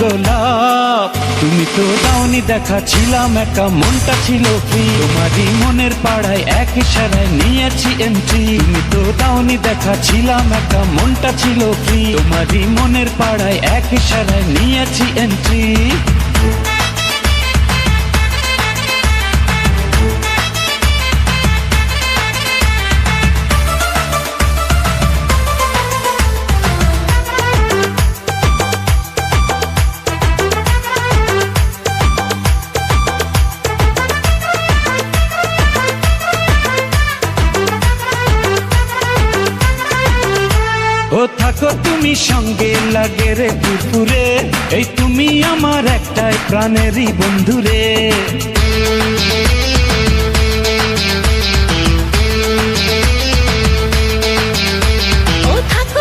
গোলাপ। তুমি তো দাওনি দেখা ছিলাম একা, মনটা ছিল ফ্রি তোমারই মনের পাড়ায় এক ইশারায় নিয়েছি এন্ট্রি তুমি তো দাওনি দেখা ছিলাম একা, মনটা ছিল ফ্রি তোমারই মনের পাড়ায় এক ইশারায় নিয়েছি এন্ট্রি তুমি সঙ্গে লাগে রে দুপুরে। এই তুমি আমার একটাই প্রাণেরই বন্ধুরে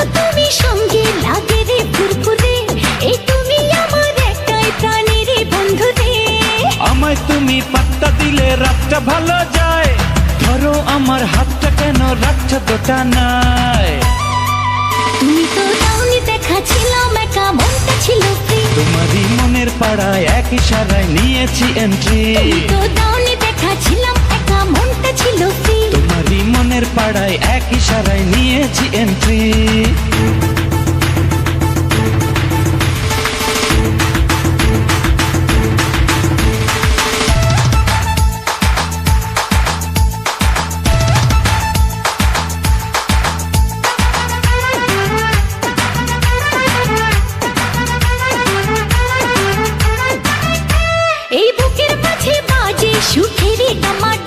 তুমি আমায় পাত্তা দিলে রাতটা ভালো যায়। ধরো আমার হাতটা কেন রাখছো তোটা নাই। তুমি তো ছিলাম একা মনটা ছিল ফ্রি তোমারই মনের পাড়ায় এক ইশারায় নিয়েছি এন্ট্রি তো দাওনি দেখা ছিলাম একা মনটা ছিল ফ্রি তোমারই মনের পাড়ায় এক ইশারায় নিয়েছি এন্ট্রি এই বুকের মাঝে বাজে সুখেরই টমাটো